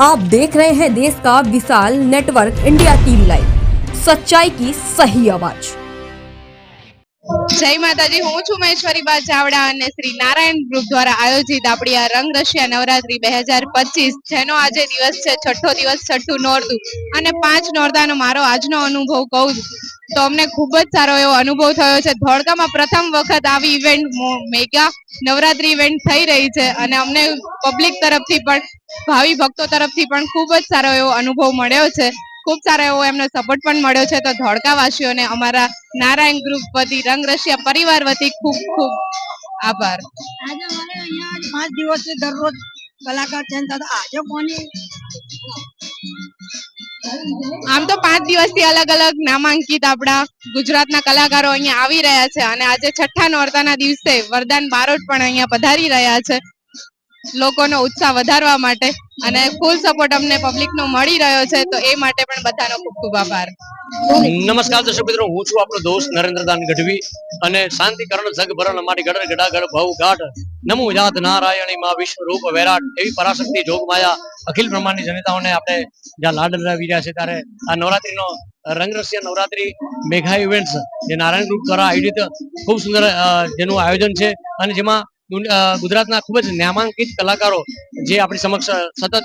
आप देख रहे हैं देश का विशाल नेटवर्क इंडिया टीवी लाइव सच्चाई की सही आवाज જય માતાજી હું છું મહેશ્વરી બા ચાવડા અને શ્રી નારાયણ ગ્રુપ દ્વારા આયોજિત આપણી આ રંગ રશિયા નવરાત્રી બે હજાર પચીસ જેનો આજે દિવસ છે છઠ્ઠો દિવસ છઠ્ઠું નોરતું અને પાંચ નોરતાનો મારો આજનો અનુભવ કહું તો અમને ખૂબ જ સારો એવો અનુભવ થયો છે. ધોળકામાં પ્રથમ વખત આવી ઇવેન્ટ મેગા નવરાત્રી ઇવેન્ટ થઈ રહી છે અને અમને પબ્લિક તરફથી પણ, ભાવિ ભક્તો તરફથી પણ ખૂબ જ સારો એવો અનુભવ મળ્યો છે. ખૂબ સારો એવો એમનો સપોર્ટ પણ મળ્યો છે. તો ધોળકાવાસીઓને અમારા નારાયણ ગ્રુપ વતી, રંગ રશિયા પરિવાર વતી ખૂબ ખૂબ આભાર. આજે અમારે અહીંયા પાંચ દિવસથી દરરોજ કલાકાર ચેન્જ થતા આજે કોની આમ તો પાંચ દિવસથી અલગ અલગ નામાંકિત આપણા ગુજરાતના કલાકારો અહીંયા આવી રહ્યા છે અને આજે છઠ્ઠા નોરતાના દિવસે વરદાન બારોટ પણ અહીંયા પધારી રહ્યા છે. લોકોનો ઉત્સાહ વધારવા માટે અને ફૂલ સપોર્ટ અમને પબ્લિકનો મળી રહ્યો છે, તો એ માટે પણ બધાનો ખૂબ ખૂબ આભાર. નમસ્કાર દર્શક મિત્રો, હું છું આપણો દોસ્ત નરેન્દ્રદાન ગઢવી અને શાંતિ કરણ જગ ભરણ અમારી ગઢર ગડાગઢ ભાવ ઘાટ નમો જાત નારાયણી માં વિશ્વ રૂપ વિરાટ એવી પરાશક્તિ જોગ માયા અખિલ બ્રહ્માંડની જનતાઓને આપણે જ્યાં લાડ લડાવી રહ્યા છે ત્યારે આ નવરાત્રીનો રંગરસિયા નવરાત્રી મેઘા ઇવેન્ટ્સ જે નારાયણ ગ્રુપ દ્વારા આયોજિત ખૂબ સુંદર જેનું આયોજન છે અને જેમાં ગુજરાતના ખૂબ જ નામાંકિત કલાકારો જે આપણી સમક્ષ સતત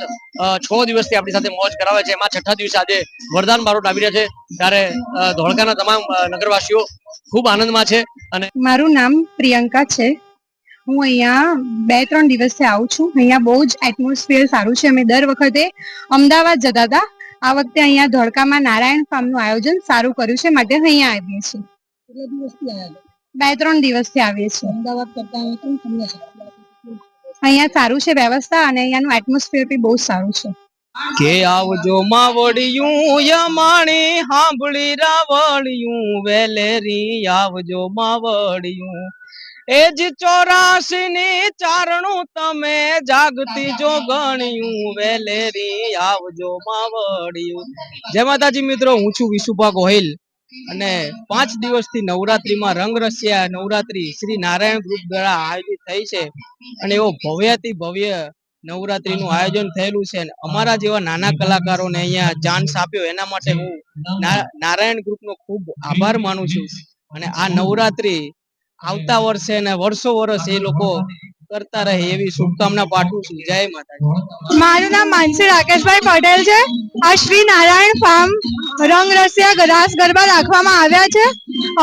છ દિવસથી આપણી સાથે મોજ કરાવે છે. એમાં છઠ્ઠા દિવસે આજે વરદાન બારોટ આવી રહ્યા છે ત્યારે ધોળકાના તમામ નગરવાસીઓ ખૂબ આનંદમાં છે અને મારું નામ પ્રિયંકા છે. હું અહીંયા બે ત્રણ દિવસથી આવું છું. અહીંયા બહુ જ એટમોસ્ફિયર સારું છે. અમે દર વખતે અમદાવાદ જતા હતા. આ વખતે અહીંયા ધોળકામાં નારાયણ ફાર્મનું આયોજન સારું કર્યું છે. માટે અહીંયા આવીએ છીએ. બે ત્રણ દિવસથી આવીએ છીએ. અમદાવાદ કરતા? અહીંયા સારું છે વ્યવસ્થા અને અહીંયાનું એટમોસ્ફિયર બી બહુ સારું છે. કે આવજો માવડિયું યમાણી હાંભળી રાવળિયું વેલેરી આવજો માવડિયું. એ જ ચોરાશી ની ચારણું તમે જાગતી જો ગણ્યું વેલેરી આવજો માવડિયું. જય માતાજી મિત્રો હું છું વિશુભા ગોહિલ. અને પાંચ દિવસથી નવરાત્રીમાં રંગ રસિયા, નવરાત્રી, શ્રી નારાયણ ગ્રુપ દ્વારા આયોજિત થઈ છે. અને એવો ભવ્યથી ભવ્ય નવરાત્રીનું આયોજન થયેલું છે. અમારા જેવા નાના કલાકારોને અહીંયા ચાન્સ આપ્યો એના માટે હું નારાયણ ગ્રુપનો ખૂબ આભાર માનું છું. અને આ નવરાત્રી આવતા વર્ષે અને વર્ષો વર્ષ એ લોકો કરતા રહે એવી શુભકામના પાઠવું છું. જય માતાજી. મારું નામ માનસી રાકેશભાઈ પટેલ છે. આ શ્રી નારાયણ ફાર્મ રંગ રસિયા રાસ ગરબા રાખવામાં આવ્યા છે.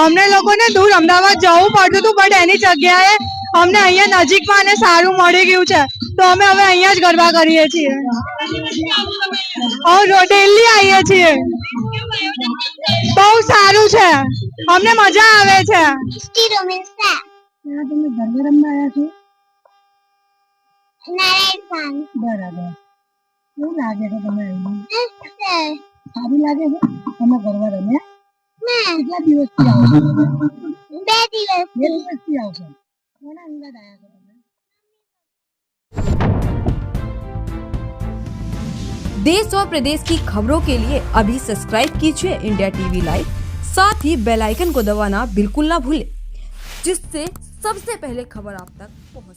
અમને લોકોને દૂર અમદાવાદ જવું પડતું હતું બટ એની જગ્યાએ અમને અહીંયા નજીકમાં અને સારું મળી ગયું છે. તો અમે હવે અહીંયા જ ગરબા કરીએ છીએ. ડેલી આવીએ છીએ. બહુ સારું છે. અમને મજા આવે છે. તમે ગરબા રમવા આવ્યા છો? બરાબર. કેવું લાગે છે તમે અહીંયા? સારું લાગે છે તમે ગરબા રમ્યા કેટલા દિવસથી આવો છો બે દિવસથી આવશો કોના અંગત આવ્યા છો તમે देश और प्रदेश की खबरों के लिए अभी सब्सक्राइब कीजिए इंडिया टीवी लाइव साथ ही बेल आइकन को दबाना बिल्कुल ना भूलें जिससे सबसे पहले खबर आप तक पहुंच